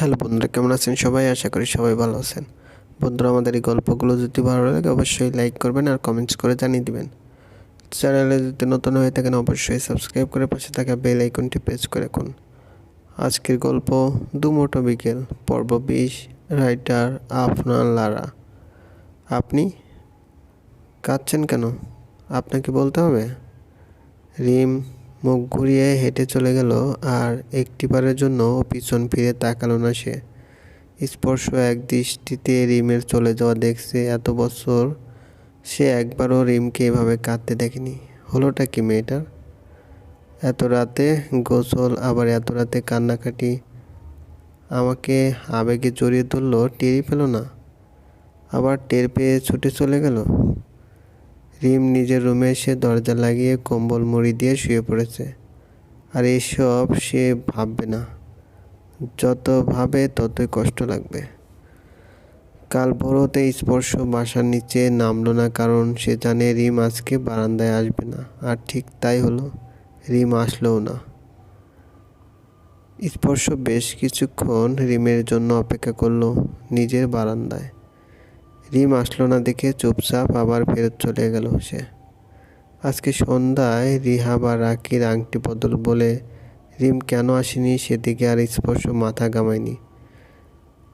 Hello বন্ধুরা, কেমন আছেন? সবাই আশা করি সবাই ভালো আছেন। বন্ধুরা, আমাদের এই গল্পগুলো যদি ভালো লাগে, অবশ্যই লাইক করবেন আর কমেন্টস করে জানিয়ে দিবেন। চ্যানেলে যদি নতুন হয়ে থাকেন, অবশ্যই সাবস্ক্রাইব করে পাশে থাকা বেল আইকনটি প্রেস করে রাখুন। আজকের গল্প দুমোটো বিকেল, পর্ব বিশ, রাইটার আপনার লারা। আপনি কাঁদছেন কেন? আপনাকে বলতে হবে? রিম মুখ ঘুরিয়ে হেঁটে চলে গেল আর একটিবারের জন্য পিছন ফিরে তাকালো না সে। স্পর্শ এক দৃষ্টিতে রিমের চলে যাওয়া দেখছে এত বছর সে একবারও রিমকে এভাবে কাঁদতে দেখেনি। হলোটা কি মেয়েটার? এত রাতে গোসল, আবার এত রাতে কান্নাকাটি। আমাকে আবেগে জড়িয়ে ধরলো, টেরই পেল না। আবার টের পেয়ে ছুটে চলে গেল। রিম নিজের রুমে এসে দরজা লাগিয়ে কম্বল মুড়ি দিয়ে শুয়ে পড়েছে। আর এসব সে ভাববে না। যত ভাবে ততই কষ্ট লাগবে। কাল ভোরতে স্পর্শ বাসার নিচে নামলো না কারণ সে জানে রিম আজকে বারান্দায় আসবে না। আর ঠিক তাই হলো, রিম আসলোও না। স্পর্শ বেশ কিছুক্ষণ রিমের জন্য অপেক্ষা করল নিজের বারান্দায়। রিম আসলো না দেখে চুপচাপ আবার ফেরত চলে গেল সে। আজকে সন্ধ্যায় রিহা বা রাকির আংটি বদল বলে রিম কেন আসেনি সেদিকে আর স্পর্শ মাথা গামায়নি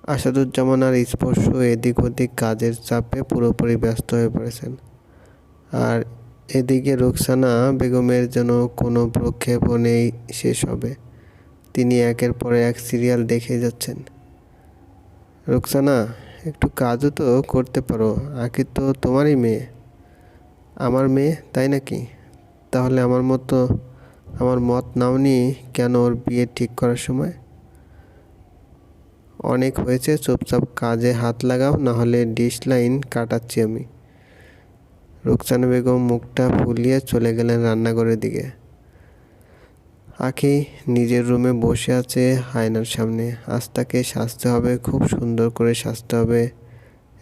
আসাদুজ্জামান আর স্পর্শ এদিক ওদিক কাজের চাপে পুরোপুরি ব্যস্ত হয়ে পড়েছেন। আর এদিকে রোকসানা বেগমের যেন কোনো প্রক্ষেপও নেই শেষ হবে। তিনি একের পরে এক সিরিয়াল দেখে যাচ্ছেন। রোকসানা একটু কাজও তো করতে পারো। আঁকি তো তোমারই মেয়ে। আমার মেয়ে, তাই নাকি? তাহলে আমার মতো, আমার মত নাওনি কেন ওর বিয়ে ঠিক করার সময়? অনেক হয়েছে, চুপচাপ কাজে হাত লাগাও, না হলে ডিশ লাইন কাটাচ্ছি আমি। রুকসানা বেগম মুখটা ফুলিয়ে চলে গেলেন রান্নাঘরের দিকে। আখি নিজের রুমে বসে আছে আয়নার সামনে। আজ তাকে সাজতে হবে, খুব সুন্দর করে সাজতে হবে।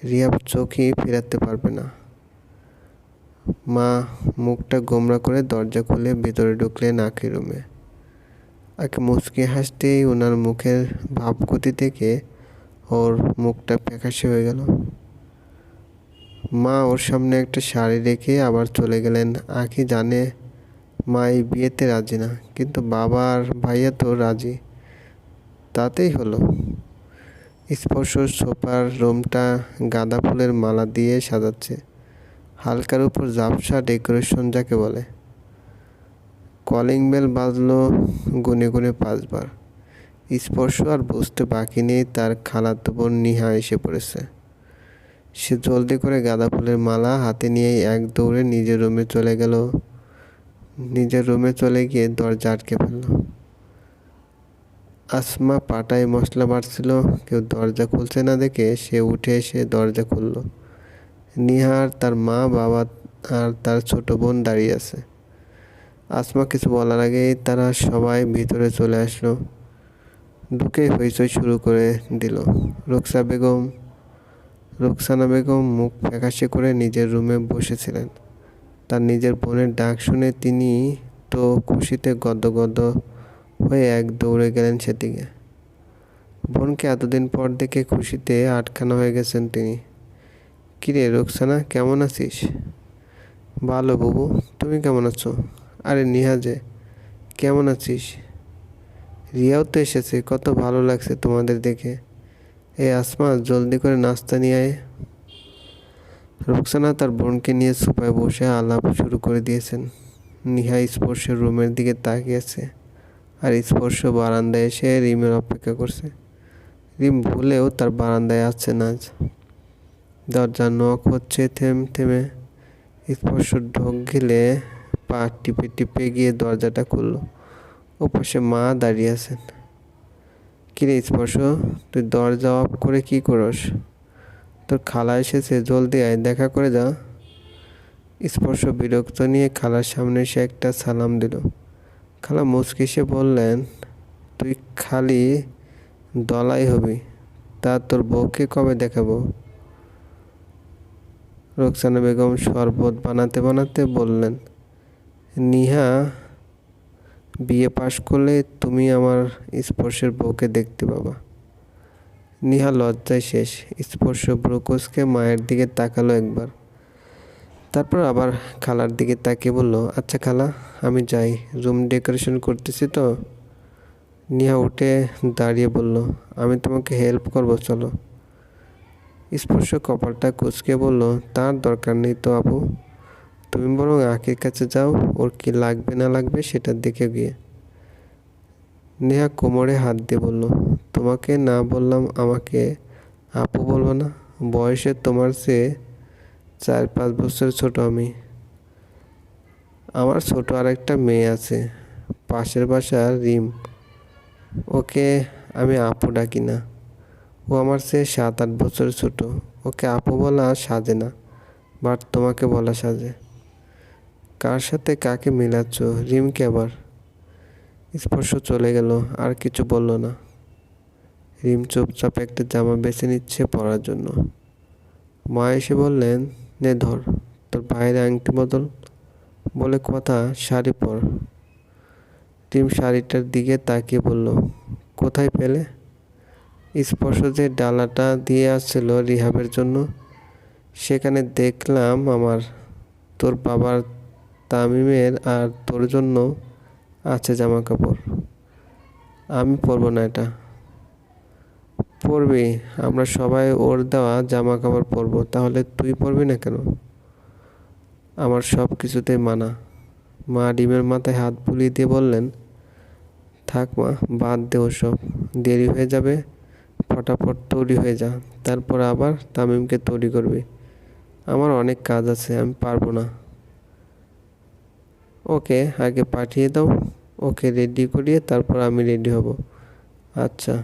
রিয়া চোখই ফেরাতে পারবে না। মা মুখটা গোমরা করে দরজা খুলে ভিতরে ঢুকলেন আখির রুমে। আকে মুচকি হাসতেই ওনার মুখের ভাবগতি থেকে ওর মুখটা ফ্যাকাশে হয়ে গেল। মা ওর সামনে একটা শাড়ি রেখে আবার চলে গেলেন। আখি জানে মা এই বিয়েতে রাজি না। কিন্তু বাবা আর ভাইয়া তো রাজি। তাতেই হলো। স্পর্শ সোফার রুমটা গাঁদা ফুলের মালা দিয়ে সাজাচ্ছে। হালকার উপর জাপসা ডেকোরেশন যাকে বলে। কলিং বেল বাজলো গুনে গুনে পাঁচবার। স্পর্শ আর বুঝতে বাকি নেই, তার খালাতো বোন নিহা এসে পড়েছে। সে জলদি করে গাঁদা ফুলের মালা হাতে নিয়েই এক দৌড়ে নিজের রুমে চলে গেল। নিজের রুমে চলে গিয়ে দরজা আটকে ফেলল। আসমা পাটায় মশলা বাড়ছিল কেউ দরজা খুলছে না দেখে সে উঠে এসে দরজা খুলল। নিহার তার মা, বাবা আর তার ছোট বোন দাঁড়িয়ে আছে। আসমা কিছু বলার আগেই তারা সবাই ভিতরে চলে আসলো। ঢুকে হইচই শুরু করে দিল। রোকসা বেগম, রোকসানা বেগম মুখ ফ্যাকাশে করে নিজের রুমে বসেছিলেন। তার নিজের বোনের ডাক শুনে তিনি তো খুশিতে গদ গদ হয়ে এক দৌড়ে গেলেন সেদিকে। বোনকে এতদিন পর দেখে খুশিতে আটখানা হয়ে গেছেন তিনি। কিরে রোকসানা, কেমন আছিস? ভালো বাবু, তুমি কেমন আছো? আরে নিহাজে কেমন আছিস? রিয়াও তো এসেছে, কত ভালো লাগছে তোমাদের দেখে। এই আসমা, জলদি করে নাস্তা নিয়ে আয়। রোকসানা তার বোনকে নিয়ে সোফায় বসে আলাপ শুরু করে দিয়েছেন। নিহা স্পর্শের রুমের দিকে তাকিয়েছে আর স্পর্শ বারান্দায় এসে রিমের অপেক্ষা করছে। রিম ভুলেও তার বারান্দায় আসছে না আজ। দরজা নখ হচ্ছে থেম থেমে। স্পর্শ ঢোক গেলে পা টিপে টিপে গিয়ে দরজাটা খুললো। ওপাশে মা দাঁড়িয়ে আছেন। কিরে স্পর্শ, তুই দরজা অফ করে কি করস? তোর খালা এসেছে, জলদি আয়, দেখা করে যা। স্পর্শ বিরক্ত নিয়ে খালার সামনে এসে একটা সালাম দিল। খালা মুচকি সে বললেন, তুই খালি দলাই হবি, তা তোর বউকে কবে দেখাবো? রোকসানা বেগম শরবত বানাতে বানাতে বললেন, নিহা বিয়ে পাশ করলে তুমি আমার স্পর্শের বউকে দেখতে পাবা। নিহা লজ্জায় শেষ। স্পর্শ ব্রোকসকে মায়ের দিকে তাকালো একবার। তারপর আবার খালার দিকে তাকিয়ে বলল আচ্ছা খালা, আমি যাই। রুম ডেকোরেশন করতেছি তো? নিহা উঠে দাঁড়িয়ে বলল, আমি তোমাকে হেল্প করব, চলো। স্পর্শ কপালটা কুচকে বলল, তার দরকার নেই তো আপু। তুমি বরং আঁকির কাছে যাও, ওর কি লাগবে না লাগবে সেটা দেখে গিয়ে। নেহা কোমরে হাত দিয়ে বলল তোমাকে না বললাম আমাকে আপু বলব না। বয়সে তোমার চেয়ে চার পাঁচ বছর ছোট আমি। আমার ছোট আর একটা মেয়ে আছে, পাশের বাসার রিম। ওকে আমি আপু ডাকি না। ও আমার চেয়ে সাত আট বছর ছোট। ওকে আপু বলা সাজে না, বাট তোমাকে বলা সাজে। কার সাথে কাকে মিলাচ্ছ? রিমকে আবার। স্পর্শ চলে গেল, আর কিছু বলল না। রিম চুপচাপ একটা জামা বেছে নিচ্ছে পরার জন্য। মা এসে বললেন, নে ধর, তোর বাইরে আংটি বদল। বলে কথা, শাড়ি পর। রিম শাড়িটার দিকে তাকিয়ে বলল, কোথায় পেলে? স্পর্শ যে ডালাটা দিয়ে আসছিল রিহাবের জন্য, সেখানে দেখলাম আমার, তোর বাবার তামিমের আর তোর জন্য আছে জামা কাপড় আমি পরবো না এটা। পরবি, আমরা সবাই ওর দেওয়া জামা কাপড় পরবো, তাহলে তুই পরবি না কেন? আমার সব কিছুতেই মানা। মা ডিমের মাথায় হাত বুলিয়ে দিয়ে বললেন, থাক মা, বাদ দে সব দেরি হয়ে যাবে, ফটাফট তৈরি হয়ে যা। তারপর আবার তামিমকে তৈরি করবি। আমার অনেক কাজ আছে, আমি পারব না। ওকে, আগে পাঠিয়ে দাও। ওকে রেডি করিয়ে তারপর আমি রেডি হব। আচ্ছা।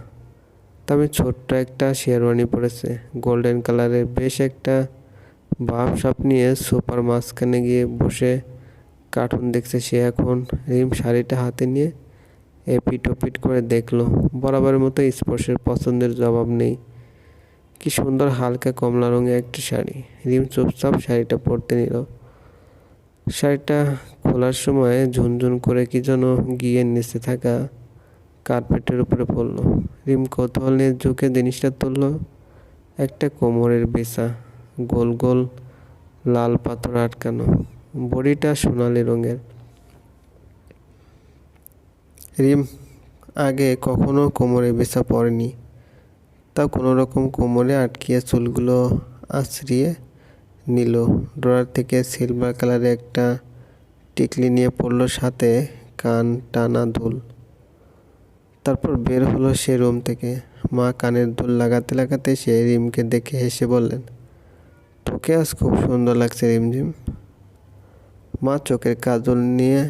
তবে ছোট্ট একটা শেরওয়ানি পরেছে। গোল্ডেন কালারের বেশ একটা ভাব সাপ নিয়ে সোফার মাঝখানে গিয়ে বসে কার্টুন দেখছে সে এখন। রিম শাড়িটা হাতে নিয়ে এপিট ওপিট করে দেখল। বরাবরের মতো স্পর্শের পছন্দের জবাব নেই। কি সুন্দর হালকা কমলা রঙের একটি শাড়ি। রিম চুপচাপ শাড়িটা পরতে নিল। শাড়িটা খোলার সময় ঝুনঝুন করে কি যেন গিয়ে নিচে থাকা কার্পেটের উপরে পড়ল। রিম কৌতূহল নিয়ে ঝুঁকে জিনিসটা তুলল। একটা কোমরের বেসা, গোল গোল লাল পাথর আটকানো। বডিটা সোনালি রঙের। রিম আগে কখনো কোমরে বেসা পড়েনি তা কোনো রকম কোমরে আটকিয়ে চুলগুলো আছড়িয়ে নিল। ড্রয়ার থেকে সিলভার কালারের একটা টিকলি নিয়ে পড়ল সাথে কান টানা দুল। তারপর বের হলো সে রুম থেকে। মা কানের দুল লাগাতে লাগাতে সে রিমকে দেখে হেসে বললেন, তোকে আজ খুব সুন্দর লাগছে রিমঝিম। মা চোখের কাজল নিয়ে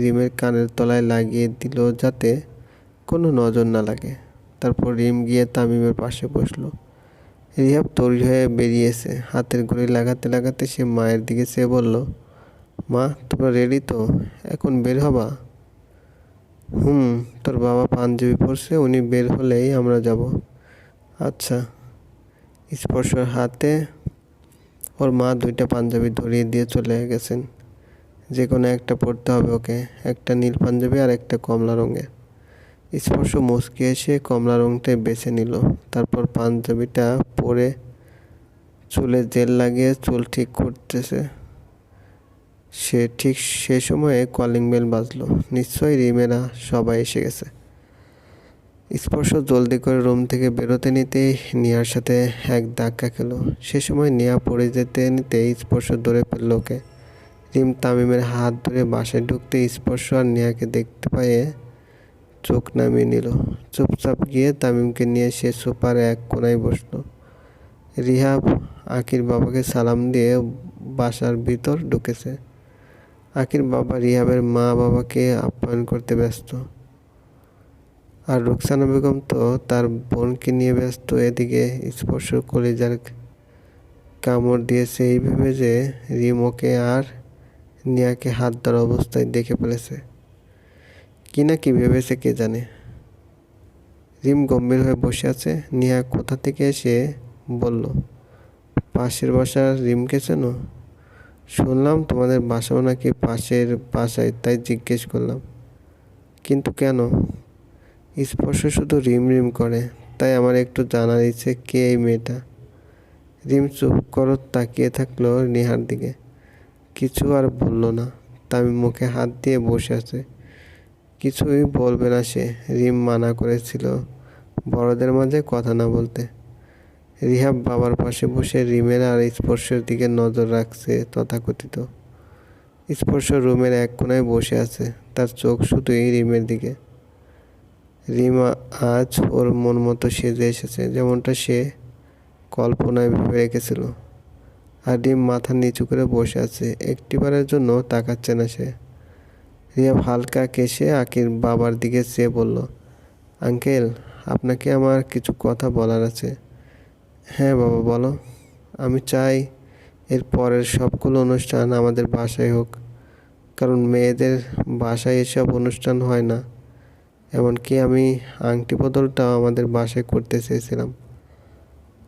রিমের কানের তলায় লাগিয়ে দিল যাতে কোনো নজর না লাগে। তারপর রিম গিয়ে তামিমের পাশে বসল। রিহাব তৈরি হয়ে বেরিয়েছে। হাতের ঘড়ি লাগাতে লাগাতে সে মায়ের দিকে সে বলল, মা, তোমরা রেডি তো? এখন বের হবা? হুম, তোর বাবা পাঞ্জাবি পরছে, উনি বের হলেই আমরা যাব। আচ্ছা স্পর্শর হাতে ওর মা দুইটা পাঞ্জাবি ধরিয়ে দিয়ে চলে গেছেন। যে কোনো একটা পরতে হবে ওকে, একটা নীল পাঞ্জাবি আর একটা কমলা রঙের স্পর্শ মুসকে এসে কমলা রঙটাই বেছে নিল। তারপর পাঞ্জাবিটা পরে চুলে জেল লাগিয়ে চুল ঠিক করতেছে। সে ঠিক সে সময়ে কলিং বেল বাজলো। নিশ্চয়ই রিমেরা সবাই এসে গেছে। স্পর্শ জলদি করে রুম থেকে বেরোতে নিতেই নিয়ার সাথে এক ধাক্কা খেলো। সে সময় নিয়া পড়ে যেতে নিতে স্পর্শ ধরে ফেলল ওকে। রিম তামিমের হাত ধরে বাসায় ঢুকতে স্পর্শ আর নিয়াকে দেখতে পায়ে চোখ নামিয়ে নিল। চুপচাপ গিয়ে তামিমকে নিয়ে সে সোফার এক কোনায় বসল। রিহাব আকির বাবাকে সালাম দিয়ে বাসার ভিতর ঢুকেছে। আকির বাবা রিহাবের মা বাবাকে আপ্যায়ন করতে ব্যস্ত। আর রুকসানা বেগম তো তার বোনকে নিয়ে ব্যস্ত, এদিকে স্পর্শ কলিজার কামড় দিয়েছে, এই ভেবে যে রিম ওকে আর নিয়াকে হাত ধরা অবস্থায় দেখে ফেলেছে। কি না কি ভেবেছে কে জানে। রিম গম্ভীর হয়ে বসে আছে, নিয়া কোথা থেকে এসে বলল, পাশের বাসার রিমকে চেনো? শুনলাম তোমাদের বাসাও নাকি পাশের বাসায়, তাই জিজ্ঞেস করলাম। কিন্তু কেন? স্পর্শ শুধু রিম রিম করে, তাই আমার একটু জানার ইচ্ছে কে এই মেয়েটা? রিম চুপ করো, তাকিয়ে থাকল নিহার দিকে। কিছু আর বলল না, তামিম মুখে হাত দিয়ে বসে আছে। কিছুই বলবে না সে, রিম মানা করেছিল বড়দের মাঝে কথা না বলতে। রিহাব বাবার পাশে বসে রিমের আর স্পর্শের দিকে নজর রাখছে তথাকথিত। স্পর্শ রুমের এক কোনায় বসে আছে। তার চোখ শুধুই রিমের দিকে। রিমা আজ ওর মন মতো সেজে এসেছে, যেমনটা সে কল্পনায় ভেবে রেখেছিল। আর রিম মাথা নিচু করে বসে আছে, একটিবারের জন্য তাকাচ্ছে না সে। রিয়াব হালকা কেসে আকির বাবার দিকে চেয়ে বলল, আঙ্কেল, আপনাকে আমার কিছু কথা বলার আছে। হ্যাঁ বাবা, বলো। আমি চাই এর পরের সবগুলো অনুষ্ঠান আমাদের বাসায় হোক, কারণ মেয়েদের বাসায় এসব অনুষ্ঠান হয় না। এমনকি আমি আংটি বদলটাও আমাদের বাসায় করতে চেয়েছিলাম।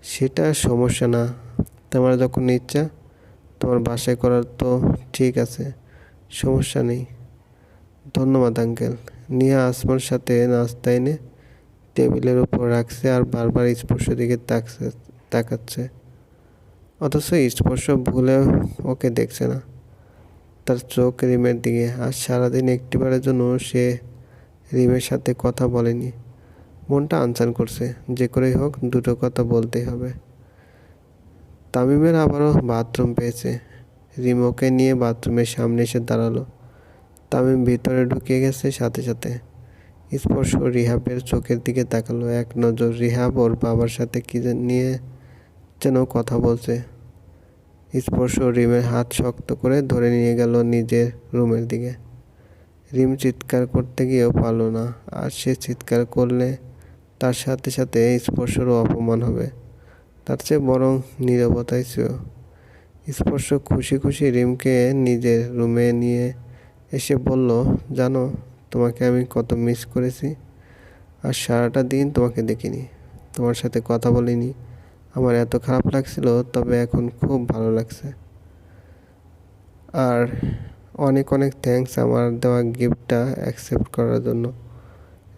সেটা সমস্যা না। তোমার যখন ইচ্ছা, তোমার বাসায় করার তো ঠিক আছে, সমস্যা নেই। ধন্যবাদ আঙ্কেল। নিয়া আসমার সাথে নাস্তা এনে টেবিলের উপর রাখছে আর বারবার স্পর্শ দিকে তাকছে। তাকাচ্ছে। অথচ স্পর্শ ভুলে ওকে দেখছে না। তার চোখ রিমের দিকে, আর সারাদিন একটিবারের জন্য সে রিমের সাথে কথা বলেনি। মনটা আনচান করছে, যে করেই হোক দুটো কথা বলতেই হবে। তামিমের আবারও বাথরুম পেয়েছে। রিম ওকে নিয়ে বাথরুমের সামনে এসে দাঁড়াল। তামিম ভিতরে ঢুকিয়ে গেছে সাথে সাথে। স্পর্শ রিহাবের চোখের দিকে তাকালো। এক নজর রিহাব ওর বাবার সাথে কি নিয়ে যেন কথা বলছে। স্পর্শ রিমের হাত শক্ত করে ধরে নিয়ে গেল নিজের রুমের দিকে। রিম চিৎকার করতে গিয়েও পারল না, আর সে চিৎকার করলে তার সাথে সাথে স্পর্শরও অপমান হবে। তার চেয়ে বরং নীরবতাই ছিল স্পর্শ খুশি খুশি রিমকে নিজের রুমে নিয়ে এসে বলল, জানো, তোমাকে আমি কত মিস করেছি, আর সারাটা দিন তোমাকে দেখিনি। তোমার সাথে কথা বলিনি আমার এত খারাপ লাগছিল, তবে এখন খুব ভালো লাগছে। আর অনেক অনেক থ্যাঙ্কস আমার দেওয়া গিফটটা অ্যাকসেপ্ট করার জন্য।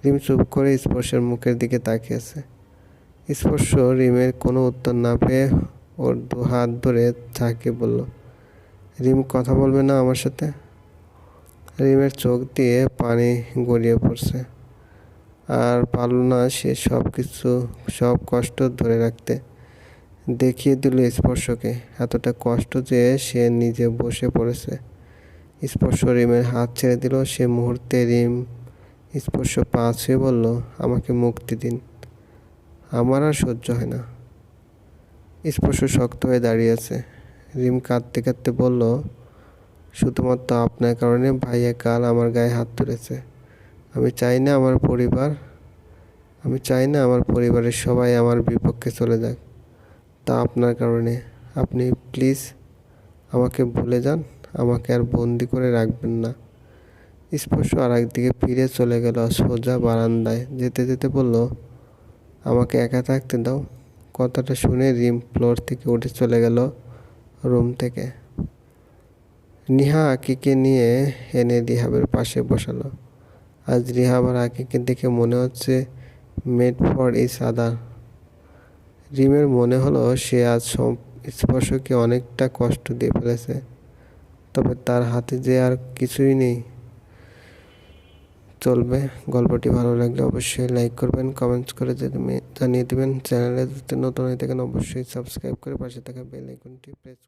রিম চুপ করে স্পর্শের মুখের দিকে তাকিয়েছে স্পর্শ রিমের কোনো উত্তর না পেয়ে ওর দু হাত ধরে থাকে বলল, রিম, কথা বলবে না আমার সাথে? রিমের চোখ দিয়ে পানি গড়িয়ে পড়ছে। আর পারল না সে সব কিছু সব কষ্ট ধরে রাখতে। দেখিয়ে দিল স্পর্শকে। এতটা কষ্ট যে সে নিজে বসে পড়েছে। স্পর্শ রিমের হাত ছেড়ে দিল। সে মুহূর্তে রিম স্পর্শ পা ছুঁয়ে বলল, আমাকে মুক্তি দিন। আমার আর সহ্য হয় না। স্পর্শ শক্ত হয়ে দাঁড়িয়ে আছে। রিম কাঁদতে কাঁদতে বলল, শুধুমাত্র আপনার কারণে ভাইয়া কাল আমার গায়ে হাত তুলেছে। আমি চাই না আমার পরিবার, আমি চাই না আমার পরিবারের সবাই আমার বিপক্ষে চলে যাক। তা আপনার কারণে। আপনি প্লিজ আমাকে ভুলে যান। আমাকে আর বন্দি করে রাখবেন না। স্পর্শ আর একদিকে ফিরে চলে গেল সোজা বারান্দায়। যেতে যেতে বলল, আমাকে একা থাকতে দাও। কথাটা শুনে রিম ফ্লোর থেকে উঠে চলে গেল রুম থেকে। নিহা আকিকে নিয়ে এনে রিহাবের পাশে বসালো। আজ রিহাব আর আকিকে দেখে মনে হচ্ছে মেড ফর ইস আদার। রিমের মনে হলো সে আজ স্পর্শকে অনেকটা কষ্ট দিয়ে ফেলেছে। তবে তার হাতে যে আর কিছুই নেই। চলবে। গল্পটি ভালো লাগলে অবশ্যই লাইক করবেন কমেন্টস করে জানিয়ে দেবেন। চ্যানেলে নতুন হয়ে থাকেন, অবশ্যই সাবস্ক্রাইব করে পাশে থাকা বেল আইকনটি প্রেস